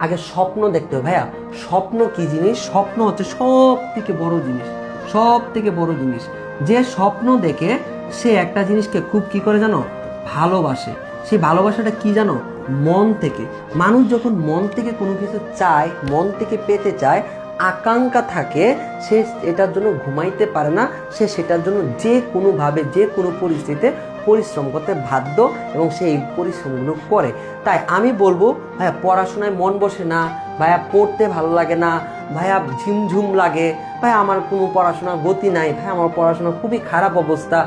আগে স্বপ্ন দেখতে হবে, ভাইয়া। স্বপ্ন কি জিনিস? স্বপ্ন হচ্ছে সব থেকে বড় জিনিস সব থেকে বড় জিনিস। যে স্বপ্ন দেখে সে একটা জিনিসকে খুব কি করে জানো? ভালোবাসে। সেই ভালোবাসাটা কি জানো? মন থেকে। মানুষ যখন মন থেকে কোনো কিছু চায়, মন থেকে পেতে চায়, আকাঙ্ক্ষা থাকে, সে এটার জন্য ঘুমাইতে পারে না, সে সেটার জন্য যে কোনোভাবে, যে কোনো পরিস্থিতিতে পরিশ্রম করতে বাধ্য এবং সেই পরিশ্রমগুলো করে। তাই আমি বলব, ভাইয়া পড়াশোনায় মন বসে না, ভাইয়া পড়তে ভালো লাগে না, ভাইয়া ঝিমঝুম লাগে ভাই আমার কোনো পড়াশোনার গতি নাই ভাই আমার পড়াশোনা খুবই খারাপ অবস্থা।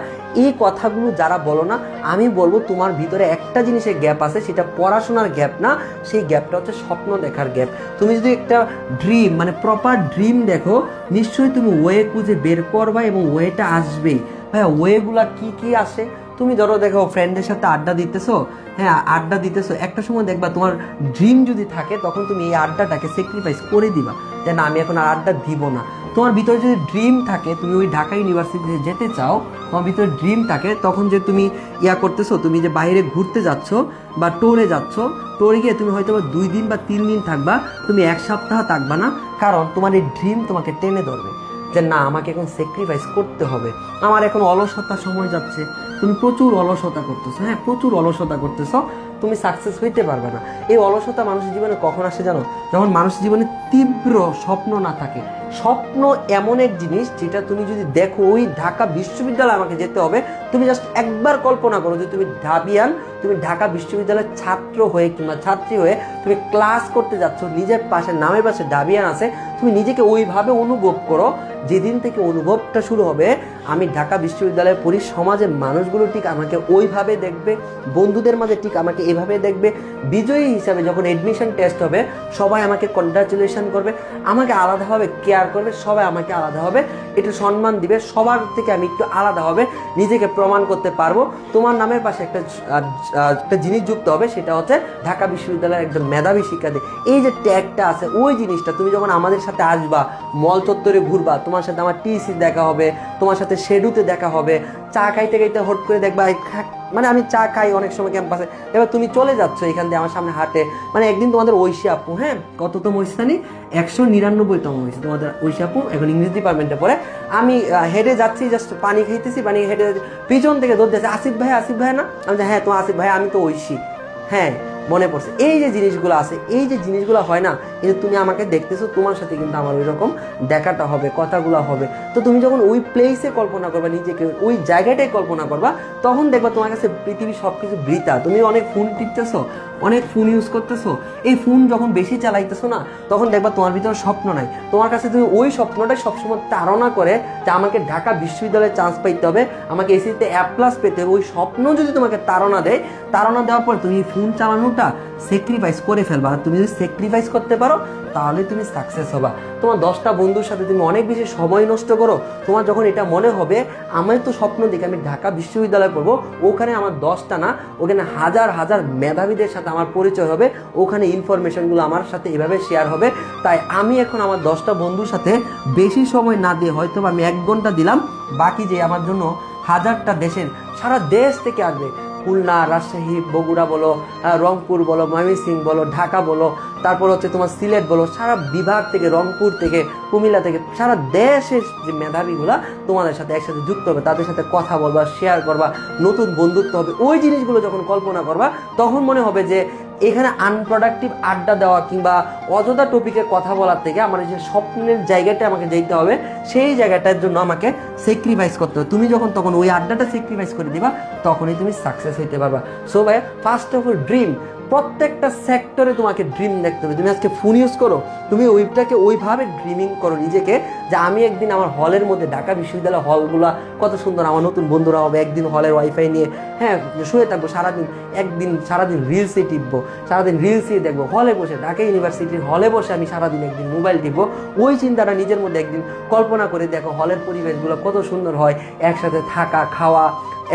এই কথাগুলো যারা বলো না, আমি বলব তোমার ভিতরে একটা জিনিসের গ্যাপ আছে, সেটা পড়াশোনার গ্যাপ না, সেই গ্যাপটা হচ্ছে স্বপ্ন দেখার গ্যাপ। তুমি যদি একটা ড্রিম মানে প্রপার ড্রিম দেখো, নিশ্চয়ই তুমি ওয়ে খুঁজে বের করবা এবং ওয়েটা আসবেই। ভাইয়া ওয়েগুলা কি কি আসে? তুমি ধরো দেখো ফ্রেন্ডের সাথে আড্ডা দিতেছো হ্যাঁ আড্ডা দিতেছো, একটা সময় দেখবা তোমার ড্রিম যদি থাকে, তখন তুমি এই আড্ডাটাকে স্যাক্রিফাইস করে দিবা। যে না, আমি এখন আর আড্ডা দিব না। তোমার ভিতরে যদি ড্রিম থাকে, তুমি ওই ঢাকা ইউনিভার্সিটিতে যেতে চাও, তোমার ভিতরে ড্রিম থাকে, তখন যে তুমি ইয়া করতেছো, তুমি যে বাইরে ঘুরতে যাচ্ছ বা টোরে যাচ্ছ টোরে গিয়ে তুমি হয়তো দুই দিন বা তিন দিন থাকবা, তুমি এক সপ্তাহ থাকবা না, কারণ তোমার এই ড্রিম তোমাকে টেনে ধরবে। যে না, আমাকে এখন স্যাক্রিফাইস করতে হবে। আমার এখন অলসতা সময় যাচ্ছে। তুমি প্রচুর অলসতা করতেছো হ্যাঁ? প্রচুর অলসতা করতেছো। তুমি সাকসেস হইতে পারবে না। এই অলসতা মানুষের জীবনে কখন আসে জানো? যখন মানুষের জীবনে তীব্র স্বপ্ন না থাকে। স্বপ্ন এমন এক জিনিস যেটা তুমি যদি দেখো, ওই ঢাকা বিশ্ববিদ্যালয় আমাকে যেতে হবে, তুমি জাস্ট একবার কল্পনা করো যে তুমি ঢাবিয়ান, তুমি ঢাকা বিশ্ববিদ্যালয়ের ছাত্র হয়ে কিংবা ছাত্রী হয়ে তুমি ক্লাস করতে যাচ্ছ, নিজের পাশে, নামের পাশে ডাবিয়ান আছে, তুমি নিজেকে ওইভাবে অনুভব করো, যেদিন থেকে অনুভবটা শুরু হবে, আমি ঢাকা বিশ্ববিদ্যালয়ে পড়ি সমাজের মানুষগুলো ঠিক আমাকে ওইভাবে দেখবে, বন্ধুদের মাঝে ঠিক আমাকে এভাবে দেখবে, বিজয়ী হিসাবে যখন এডমিশন টেস্ট হবে, সবাই আমাকে কনগ্রাচুলেশন করবে, আমাকে আলাদাভাবে কেয়ার করবে সবাই আমাকে আলাদাভাবে একটু সম্মান দিবে, সবার থেকে আমি একটু আলাদাভাবে নিজেকে প্রমাণ করতে পারব। তোমার নামের পাশে একটা একটা জিনিস যুক্ত হবে, সেটা হচ্ছে ঢাকা বিশ্ববিদ্যালয়ের একজন মেধাবী শিক্ষার্থী। এই যে ট্যাগটা আছে, ওই জিনিসটা তুমি যখন আমাদের সাথে আসবা, মল চত্বরে ঘুরবা, তোমার সাথে আমার টিসি দেখা হবে, তোমার সাথে শেডুতে দেখা হবে, চা খাইতে খাইতে হট করে দেখবা মানে আমি চা খাই অনেক সময় ক্যাম্পাসে। এবার তুমি চলে যাচ্ছ এখান দিয়ে আমার সামনে হাঁটে। মানে একদিন তোমাদের ঐশী আপু হ্যাঁ? কততম জানি? একশো নিরানব্বইতম হয়েছে তোমাদের ঐশী আপু, এখন ইংলিশ ডিপার্টমেন্টে পড়ে। আমি হেঁটে যাচ্ছি জাস্ট পানি খাইতেছি, পানি হেঁটে যাচ্ছি। পিছন থেকে দৌড় যাচ্ছে আসিফ ভাই আসিফ ভাই না? আমি হ্যাঁ তোমার আসিফ ভাই, আমি তো ঐশী। হ্যাঁ? মনে পড়ছে। এই যে জিনিসগুলো আছে, এই যে জিনিসগুলো হয় না কিন্তু তুমি আমাকে দেখতেছো, তোমার সাথে কিন্তু আমার ওই রকম দেখাটা হবে, কথাগুলো হবে। তো তুমি যখন ওই প্লেসে কল্পনা করবা, নিজেকে ওই জায়গাটায় কল্পনা করবা, তখন দেখবা তোমার কাছে পৃথিবীর সব কিছু বৃতা তুমি অনেক ফোন টিপতেছো অনেক ফোন ইউজ করতেছো? এই ফোন যখন বেশি চালাইতেছো না, তখন দেখবা তোমার ভিতরে স্বপ্ন নাই। তোমার কাছে তুমি ওই স্বপ্নটাই সবসময় তাড়না করে যে আমাকে ঢাকা বিশ্ববিদ্যালয়ে চান্স পাইতে হবে, আমাকে এসিতে অ্যাপ প্লাস পেতে হবে। ওই স্বপ্ন যদি তোমাকে তাড়না দেয়, তাড়না দেওয়ার পর তুমি ফোন চালানোটা স্যাক্রিফাইস করে ফেলবা। আর তুমি যদি স্যাক্রিফাইস করতে পারো, তাহলে তুমি সাকসেস হবা। তোমার দশটা বন্ধুর সাথে তুমি অনেক বেশি সময় নষ্ট করো। তোমার যখন এটা মনে হবে, আমার তো স্বপ্ন দেখে আমি ঢাকা বিশ্ববিদ্যালয়ে পড়ব। ওখানে আমার দশটা না, ওখানে হাজার হাজার মেধাবীদের সাথে আমার পরিচয় হবে। ওখানে ইনফরমেশনগুলো আমার সাথে এভাবে শেয়ার হবে। তাই আমি এখন আমার দশটা বন্ধুর সাথে বেশি সময় না দিয়ে হয়তো আমি এক ঘণ্টা দিলাম। বাকি যে আমার জন্য হাজারটা দেশের, সারা দেশ থেকে আসবে। খুলনা, রাজশাহী, বগুড়া বলো রংপুর বলো ময়মনসিং বলো, ঢাকা বলো, তারপর হচ্ছে তোমার সিলেট বলো, সারা বিভাগ থেকে রংপুর থেকে কুমিল্লা থেকে সারা দেশের যে মেধাবীগুলা তোমাদের সাথে একসাথে যুক্ত হবে, তাদের সাথে কথা বলবা শেয়ার করবা, নতুন বন্ধুত্ব হবে, ওই জিনিসগুলো যখন কল্পনা করবা, তখন মনে হবে যে এখানে আনপ্রোডাক্টিভ আড্ডা দেওয়া কিংবা অযথা টপিকে কথা বলার থেকে আমার যে স্বপ্নের জায়গাটা আমাকে যেতে হবে, সেই জায়গাটার জন্য আমাকে স্যাক্রিফাইস করতে হবে। তুমি যখন তখন ওই আড্ডাটা স্যাক্রিফাইস করে দিবা, তখনই তুমি সাকসেস হইতে পারবা। সো ভাই ফার্স্ট অফ অল ড্রিম প্রত্যেকটা সেক্টরে তোমাকে ড্রিম দেখতে হবে। তুমি আজকে ফোন ইউজ করো, তুমি ওইটাকে ওইভাবে ড্রিমিং করো নিজেকে যে আমি একদিন আমার হলের মধ্যে ঢাকা বিশ্ববিদ্যালয় হলগুলা কত সুন্দর, আমার নতুন বন্ধুরা হবে, একদিন হলের ওয়াইফাই নিয়ে হ্যাঁ শুয়ে থাকব, সারাদিন, একদিন, সারাদিন রিলসে টিপবো, সারাদিন রিলসই দেখব, হলে বসে, ঢাকা ইউনিভার্সিটির হলে বসে আমি সারাদিন একদিন মোবাইল টিপবো, ওই চিন্তাটা নিজের মধ্যে একদিন কল্পনা করে দেখো, হলের পরিবেশগুলো কত সুন্দর হয়, একসাথে থাকা, খাওয়া,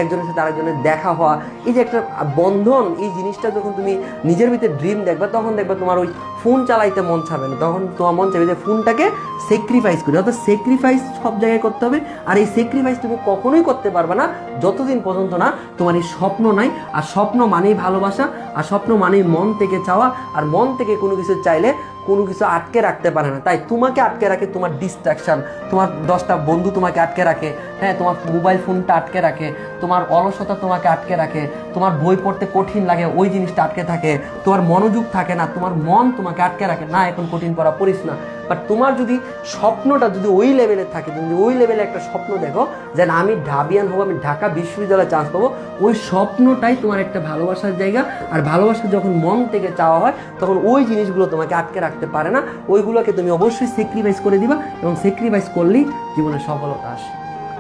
একজনের সাথে আরেকজনের দেখা হওয়া, এই যে একটা বন্ধন, এই জিনিসটা যখন তুমি নিজের ভিতরে ড্রিম দেখবে, তখন দেখবে তোমার ওই ফোন চালাইতে মন চাবে না, তখন তোমার মন চাইবে যে ফোনটাকে স্যাক্রিফাইস করি অর্থাৎ স্যাক্রিফাইস সব জায়গায় করতে হবে। আর এই স্যাক্রিফাইস তুমি কখনোই করতে পারবে না, যতদিন পর্যন্ত না তোমার এই স্বপ্ন নাই। আর স্বপ্ন মানেই ভালোবাসা, আর স্বপ্ন মানেই মন থেকে চাওয়া। আর মন থেকে কোনো কিছু চাইলে কোনো কিছু আটকে রাখতে পারে না। তাই তোমাকে আটকে রাখে তোমার ডিস্ট্রাকশন তোমার দশটা বন্ধু তোমাকে আটকে রাখে। হ্যাঁ তোমার মোবাইল ফোনটা আটকে রাখে। তোমার অলসতা তোমাকে আটকে রাখে। তোমার বই পড়তে কঠিন লাগে, ওই জিনিসটা আটকে থাকে। তোমার মনোযোগ থাকে না, তোমার মন তোমাকে আটকে রাখে। না, এখন কঠিন পড়া পড়িস না। বাট তোমার যদি স্বপ্নটা যদি ওই লেভেলে থাকে, তুমি ওই লেভেলে একটা স্বপ্ন দেখো যে আমি ঢাবিয়ান হব, আমি ঢাকা বিশ্ববিদ্যালয়ে চান্স পাবো, ওই স্বপ্নটাই তোমার একটা ভালোবাসার জায়গা। আর ভালোবাসা যখন মন থেকে চাওয়া হয়, তখন ওই জিনিসগুলো তোমাকে আটকে রাখতে পারে না। ওইগুলোকে তুমি অবশ্যই স্যাক্রিফাইস করে দিবা এবং স্যাক্রিফাইস করলেই জীবনে সফলতা আসে।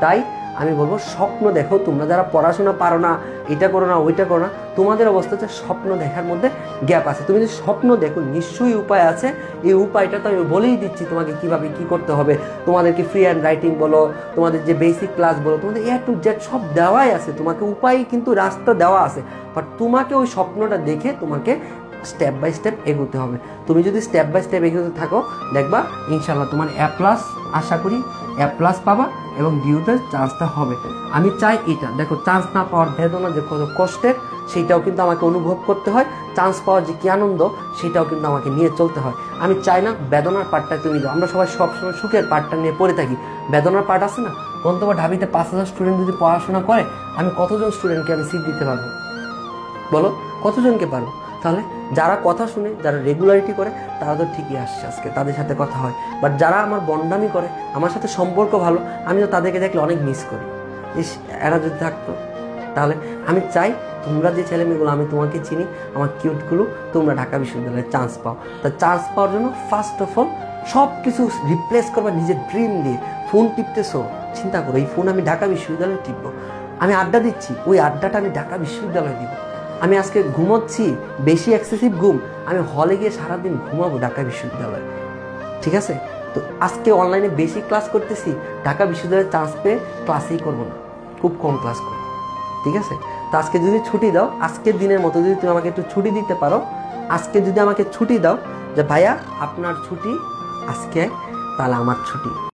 তাই আমি বলব স্বপ্ন দেখো, তোমরা যারা পড়াশোনা পারো না, এটা করো না, ওইটা করো না, তোমাদের অবস্থা হচ্ছে স্বপ্ন দেখার মধ্যে গ্যাপ আছে। তুমি যদি স্বপ্ন দেখো, নিশ্চয়ই উপায় আছে। এই উপায়টা তো আমি বলেই দিচ্ছি তোমাকে কীভাবে কি করতে হবে। তোমাদেরকে ফ্রি হ্যান্ড রাইটিং বলো, তোমাদের যে বেসিক ক্লাস বলো, তোমাদের এ টু জেড সব দেওয়াই আছে। তোমাকে উপায় কিন্তু রাস্তা দেওয়া আছে। বাট তোমাকে ওই স্বপ্নটা দেখে তোমাকে স্টেপ বাই স্টেপ এগোতে হবে। তুমি যদি স্টেপ বাই স্টেপ এগোতে থাকো, দেখবা ইনশাল্লাহ তোমার অ্যাপ প্লাস আশা করি অ্যাপ প্লাস পাবা এবং ডিউতে চান্সটা হবে। আমি চাই এটা। দেখো চান্স না পাওয়ার বেদনা যে কত কষ্টের সেইটাও কিন্তু আমাকে অনুভব করতে হয়। চান্স পাওয়ার যে কি আনন্দ, সেটাও কিন্তু আমাকে নিয়ে চলতে হয়। আমি চাই না বেদনার পার্টটা তুমি আমরা সবাই সবসময় সুখের পার্টটা নিয়ে পড়ে থাকি। বেদনার পার্ট আছে না? গন্তব্য ঢাবিতে পাঁচ হাজার স্টুডেন্ট যদি পড়াশোনা করে, আমি কতজন স্টুডেন্টকে আমি সিট দিতে পারব? বলো, কতজনকে পারব? তাহলে যারা কথা শুনে, যারা রেগুলারিটি করে, তারা তো ঠিকই আসছে আজকে, তাদের সাথে কথা হয়। বাট যারা আমার বন্ডামি করে, আমার সাথে সম্পর্ক ভালো আমি তো তাদেরকে দেখলে অনেক মিস করি। ইস, এরা যদি থাকতো, তাহলে আমি চাই তোমরা যে ছেলেমেয়েগুলো, আমি তোমাকে চিনি, আমার কিউটগুলো তোমরা ঢাকা বিশ্ববিদ্যালয়ে চান্স পাও। তা চান্স পাওয়ার জন্য ফার্স্ট অফ অল সব কিছু রিপ্লেস করবা নিজের ড্রিম দিয়ে। ফোন টিপতেছো চিন্তা করো, এই ফোন আমি ঢাকা বিশ্ববিদ্যালয়ে টিপবো। আমি আড্ডা দিচ্ছি, ওই আড্ডাটা আমি ঢাকা বিশ্ববিদ্যালয়ে দিব। আমি আজকে ঘুমোচ্ছি, বেশি এক্সেসিভ ঘুম, আমি হলে গিয়ে সারাদিন ঘুমাবো ঢাকা বিশ্ববিদ্যালয়ে। ঠিক আছে? তো আজকে অনলাইনে বেশি ক্লাস করতেছি, ঢাকা বিশ্ববিদ্যালয়ে চান্স পেয়ে ক্লাসেই করব না। খুব কম ক্লাস করব ঠিক আছে? তো আজকে যদি ছুটি দাও, আজকের দিনের মতো যদি তুমি আমাকে একটু ছুটি দিতে পারো, আজকে যদি আমাকে ছুটি দাও যে, ভাইয়া, আপনার ছুটি, আজকে তাহলে আমার ছুটি।